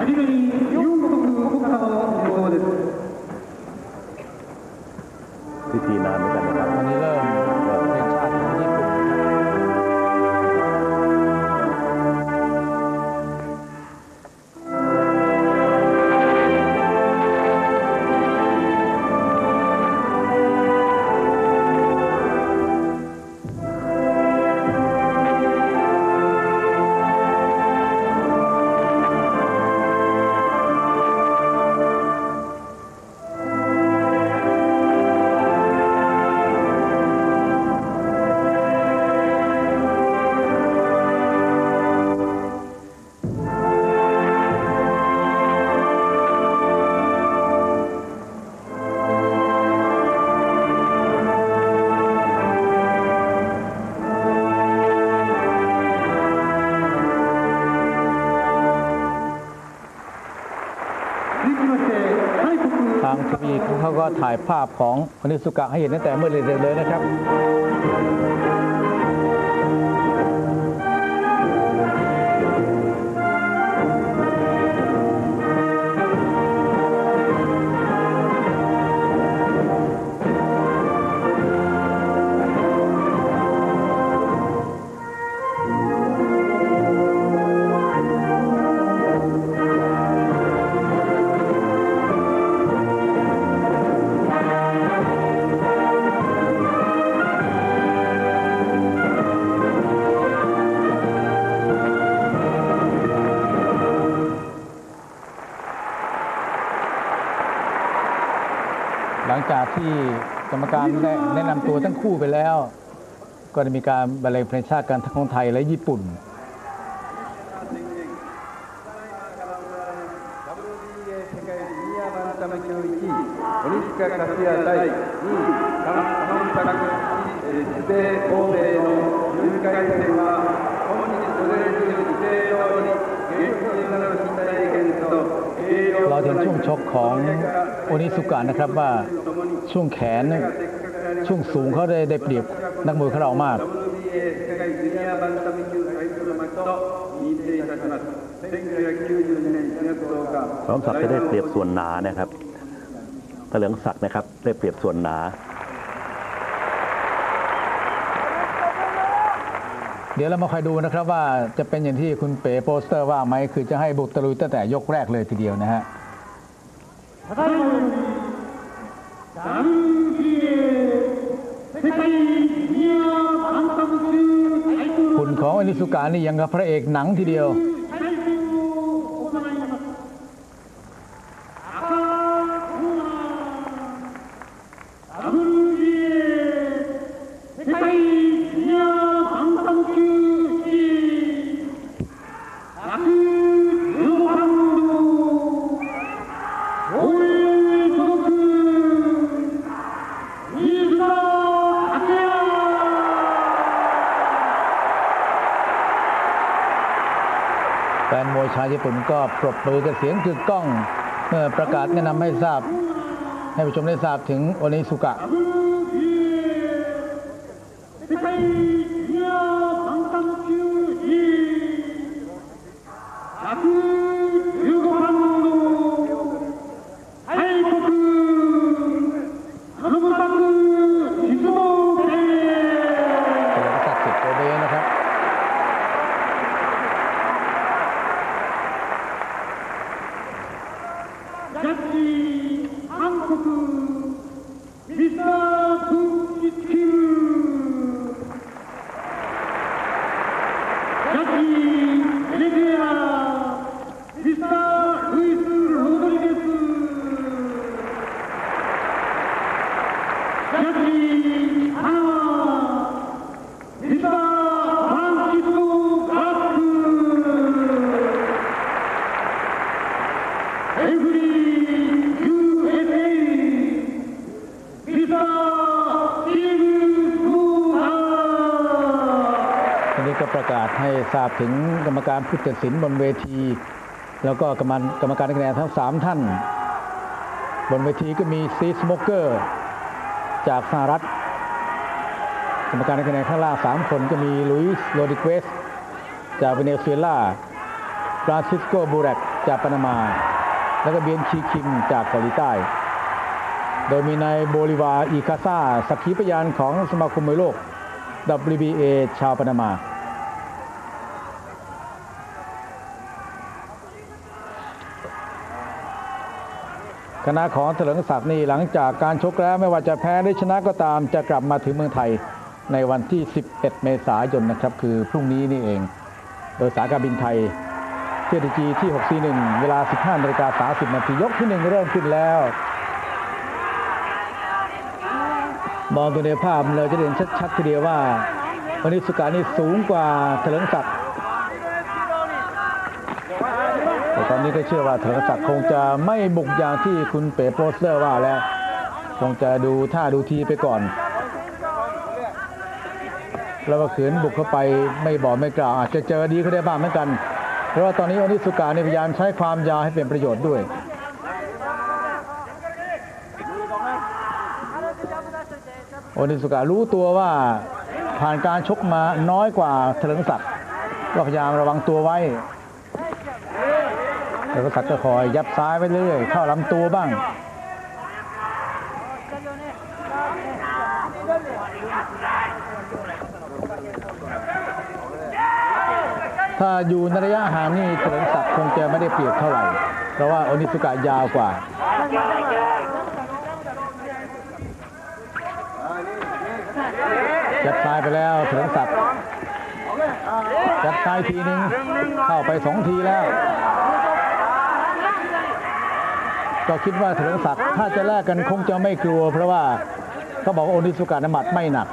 はじめに両国国歌の演奏です ก็ถ่ายภาพของอนิสุกะให้เห็นตั้งแต่เมื่อเร็วๆเลยนะครับ จากที่กรรมการได้แนะนำตัวทั้งคู่ไปแล้ว ก็จะมีการบรรเลงเพลงชาติกันทั้งของไทยและญี่ปุ่น เราเห็นช่วงชกของ โอนิสุกะนะครับว่าช่วงแขนช่วงสูงเขาได้ได้เปรียบนักมวยของเรามากพร้อมศักดิ์จะได้เปรียบส่วนหนานะครับถ้าเหลืองศักดิ์นะครับ ได้เปรียบส่วนหนา เดี๋ยวเรามาคอยดูนะครับว่าจะเป็นอย่างที่คุณเป๋โปสเตอร์ว่าไหมคือจะให้บุกตะลุยตั้งแต่ยกแรกเลยทีเดียวนะฮะ คุณของอนิสุกานี่ยังกับพระเอกหนังทีเดียว แฟนมวยชาวญี่ปุ่นก็ปรบมือกับเสียงกึกก้องเมื่อประกาศแนะนำให้ทราบ ให้ผู้ชมได้ทราบถึงโอนิสุกะ ーทีนี้ก็ประกาศให้ทราบถึงกรรมการผู้ตัดสินบนเวที แล้วก็กรรมการกรรมการคะแนนทั้ง 3 ท่าน บนเวทีก็มีซีสโมเกอร์จากสหรัฐ กรรมการคะแนนข้างล่าง3 คนก็มีลุยส์โรดิเกสจากเวเนซุเอลาฟรานซิสโกบูเรกจากปานามา แล้วก็เบียนชีคิมจากเกาหลีใต้ โดยมีนายโบลิวาอีคาซาสักขีพยานของสมาคมมวยโลก WBA ชาวปานามาคณะของเถลิงศักดิ์นี่หลังจากการชกแล้วไม่ว่าจะแพ้หรือชนะก็ตามจะกลับมาถึงเมืองไทยในวันที่ 11 เมษายนนะครับ คือพรุ่งนี้นี่เอง โดยสายการบินไทยเที่ยวจีที่ 641 เวลา 15นาฬิกา30นาทียกที่ 1 เริ่มขึ้นแล้ว มองตัวในภาพเราจะเห็นชัดๆทีเดียวว่าวันนี้สุการนี่สูงกว่าเถลิงศักดิ์แต่ตอนนี้ก็เชื่อว่าเถลิงศักดิ์คงจะไม่บุกอย่างที่คุณเป๋โปสเตอร์ว่าแล้ว คงจะดูท่าดูทีไปก่อน แล้วก็ขืนบุกเข้าไปไม่บอกไม่กล่าวอาจจะเจอดีเขาได้บ้างเหมือนกัน เพราะว่าตอนนี้อนิสุกาเนี่ยพยายามใช้ความยาวให้เป็นประโยชน์ด้วย โอ นิสุกะรู้ตัวว่าผ่านการชกมาน้อยกว่าเถลิงศักดิ์ก็พยายามระวังตัวไว้เถลิงศักดิ์ก็คอยยับซ้ายไปเรื่อยเข้าลำตัวบ้างถ้าอยู่ในระยะห่างนี่เถลิงศักดิ์คงจะไม่ได้เปรียบเท่าไหร่ เพราะว่าโอนิสุกะยาวกว่า ยัดซ้ายไปแล้วเถิงศักดิ์ยัดซ้ายทีหนึ่งเข้าไปสองทีแล้ว ก็คิดว่าเถิงศักดิ์ถ้าจะแลกกันคงจะไม่กลัว เพราะว่าเขาบอกว่าโอนิสุกะนหมัดไม่หนัก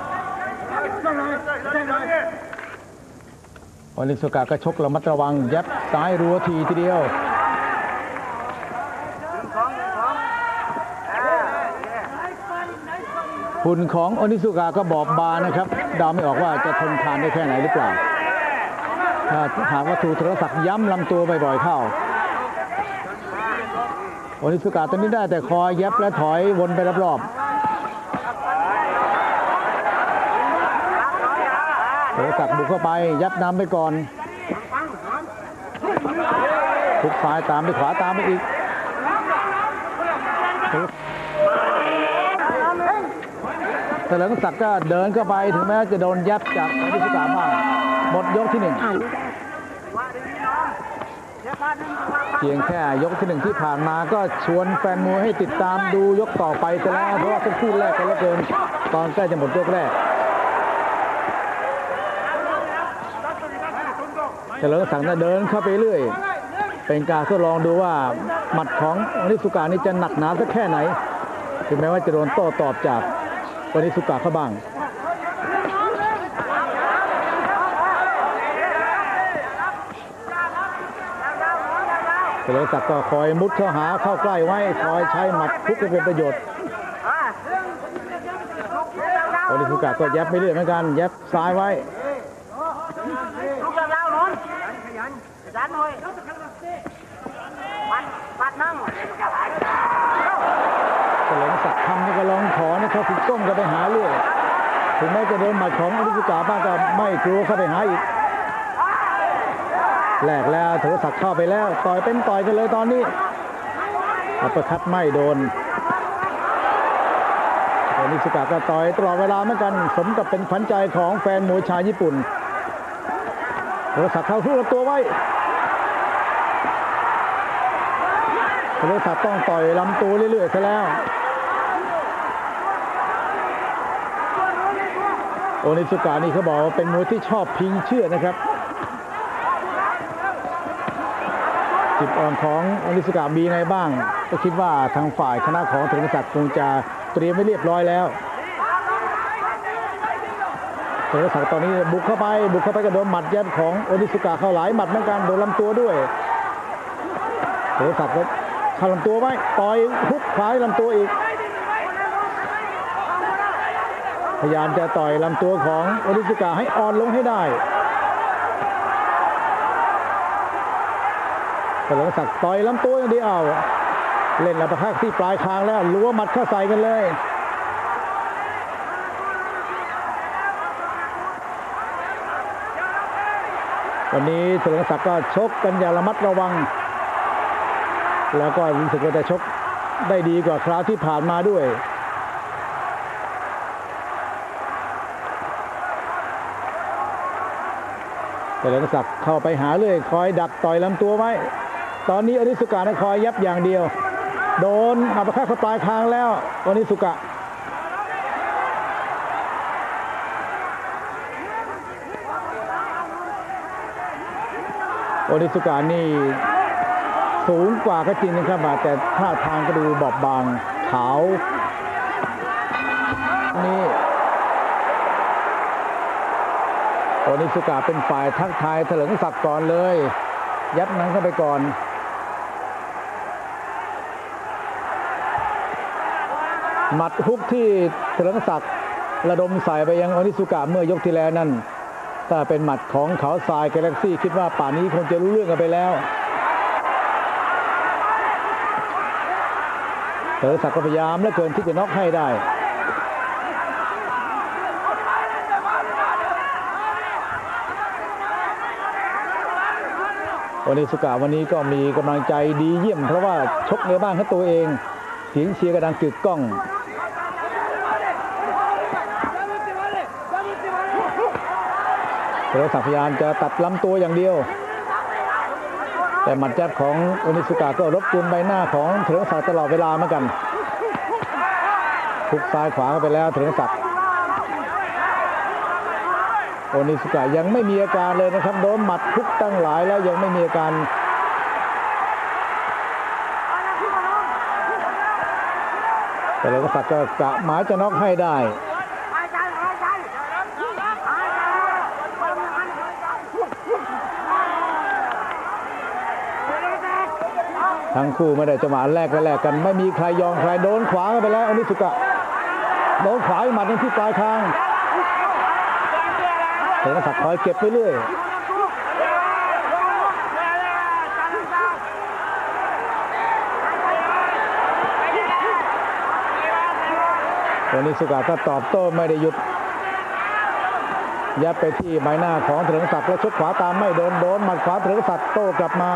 โอนิสุกะก็ชกระมัดระวังยัดซ้ายรัวทีทีเดียว หุ่นของโอนิสุกะก็บอบบางนะครับดาไม่ออกว่าจะทนทานได้แค่ไหนหรือเปล่าถ้าหากว่าถูโทรศัพท์ย้ำลำตัวบ่อยๆเข้าโอนิสุกะตอนนี้ได้แต่คอยยับและถอยวนไปรอบๆโทรศัพท์บุกเข้าไปยับนำไปก่อนทุกซ้ายตามไปขวาตามไปอีก เถลิงศักดิ์ก็เดินเข้าไปถึงแม้จะโดนยับจากอนิสุกาบ้างหมดยกที่หนึ่งเพียงแค่ยกที่หนึ่งที่ผ่านมาก็ชวนแฟนมวยให้ติดตามดูยกต่อไปจะแล้วเพราะว่าเป็นคู่แรกกันแล้วเกิน ตอนใกล้จะหมดยกแรกเถลิงศักดิ์เดินเข้าไปเรื่อย เป็นการทดลองดูว่าหมัดของอนิสุกานี่จะหนักหนาสักแค่ไหน ถึงแม้ว่าจะโดนโต้ตอบจาก วันนี้สุกาเข้าบ้างเฉลิมศักดิ์ก็คอยมุดเข้าหาเข้าใกล้ไว้ คอยใช้หมัดทุกเป็นประโยชน์วันนี้สุกาก็ยับไม่เรื่อยเหมือนกันยับซ้ายไว้ลูกเล่าๆนนจานหน่อยปัดปัดนั่ง เฉลิมศักดิ์ทำนี่ก็ล องขอนะคุณก้มก็ไปหาเรื่อยถึงแม้จะโดนหมัดของอนิสุกาบ้างก็ไม่กลัวเข้าไปหาอีกแหลกแล้วเถลิมศักเข้าไปแล้ว ต่อยเป็นต่อยกันเลยตอนนี้อัปเปอร์คัดไม่โดนอนิสุกาก็ต่อยตลอดเวลาเหมือนกัน สมกับเป็นขวัญใจของแฟนมวยชาวญี่ปุ่นเถลิมศักเข้าคู่กับตัวไว้เถลิมศักต้องต่อยลำตัวเรื่อยๆซะแล้ว โอ นิสุกะนี่เขาบอกว่าเป็นมวยที่ชอบพิงเชื่อนะครับจุดอ่อนของโอนิสุกะมีไงบ้าง ก็คิดว่าทางฝ่ายคณะของเถลิงศักดิ์คงจะเตรียมไว้เรียบร้อยแล้วเถลิงศักดิ์ตอนนี้บุกเข้าไปบุกเข้าไปกระโดนหมัดแยับของโอนิสุกะเข้าหลายหมัดเหมือนกันโดนลำตัวด้วยเถลิงศักดิ์ก็เข้าลำตัวไว้ต่อยฮุกขวาลำตัวอีก พยายามจะต่อยลำตัวของโอนิสุกะให้อ่อนลงให้ได้เฉลิมศักดิ์ต่อยลำตัวอย่างเดียว เล่นแล้วประทักที่ปลายคางแล้วลัวหมัดเข้าใส่กันเลยวันนี้เฉลิมศักดิ์ก็ชกกันอย่างระมัดระวัง แล้วก็รู้สึกว่าจะชกได้ดีกว่าคราวที่ผ่านมาด้วย แต่ เหลิงศักดิ์เข้าไปหาเลยคอยดักต่อยลำตัวไว้ ตอนนี้อนิสุกะนะคอยยับอย่างเดียว โดนอัปคัดเข้าปลายคางแล้วอนิสุกะโอนิสุกานี่สูงกว่าก็จริงนะครับแต่ท่าทางก็ดูบอบบางขาว โอนิสุกาเป็นฝ่ายทักทายเถลิงศักดิ์ก่อนเลย ยัดหนั้นเข้าไปก่อน หมัดฮุกที่เถลิงศักดิ์ระดมใส่ไปยังโอนิสุกะเมื่อยกที่แล้วนั่นถ้าเป็นหมัดของเขาทรายกาแล็กซี่คิดว่าป่านนี้คงจะรู้เรื่องกันไปแล้วเต๋อศักดิ์ก็พยายามเหลือเกินที่จะน็อกให้ได้ วันนี้สุกาวันนี้ก็มีกำลังใจดีเยี่ยม เพราะว่าชกในบ้านของตัวเองเสียงเชียร์กระดังกึกก้องเทรศักดิ์พยายามจะตัดลำตัวอย่างเดียว แต่หมัดแจ๊บของโอนิสุกะก็รบกวนใบหน้าของเทรศักดิ์ตลอดเวลาเหมือนกันทุกซ้ายขวาเข้าไปแล้วเทรศักดิ์ โอนิสุกะยังไม่มีอาการเลยนะครับ โดนหมัดทุกตั้งหลายแล้วยังไม่มีอาการแต่เรศักดิ์ก็กะหมายจะน็อกให้ได้ทั้งคู่ไม่ได้จังหวะแรกและแรกกัน ไม่มีใครยอมใครโดนขวาไปแล้วอนิสุกะโดนขวาหมัดนึงที่ปลายคาง เสนศักดิ์คอยเก็บไปเรื่อยอนิสุกะก็ตอบโต้ไม่ได้หยุด ยับไปที่ใบหน้าของเถลิงศักดิ์แล้วชกขวาตามไม่โดนโดนหมัดขวาเถลิงศักดิ์โต้กลับมา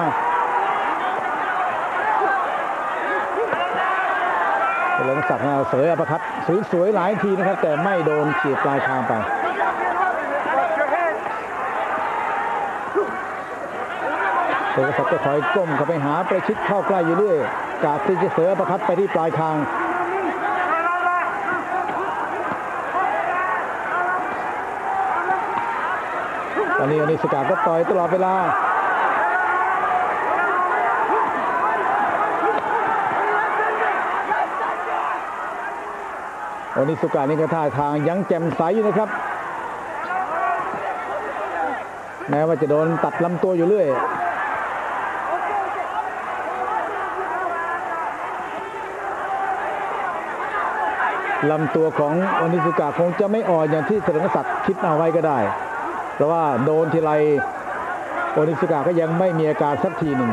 เฉลิมศักดิ์เสยอัปคัตสวยๆหลายทีนะครับ แต่ไม่โดนเฉียดปลายคางไป เฉลิมศักดิ์ก็คอยก้มเข้าไปหาประชิดเข้าใกล้อยู่เรื่อยกาดที่จะเสยอัปคัตไปที่ปลายคางตอนนี้อนิสกาก็ต่อยตลอดเวลาวันนี้สุกานี่ก็ท่าทางยังแจ่มใสอยู่นะครับ แม้ว่าจะโดนตัดลำตัวอยู่เรื่อย ลำตัวของอนิสุกะคงจะไม่อ่อนอย่างที่เสริงศักดิ์คิดเอาไว้ก็ได้ เพราะว่าโดนทีไรโอนิสุกะก็ยังไม่มีอาการสักทีหนึ่ง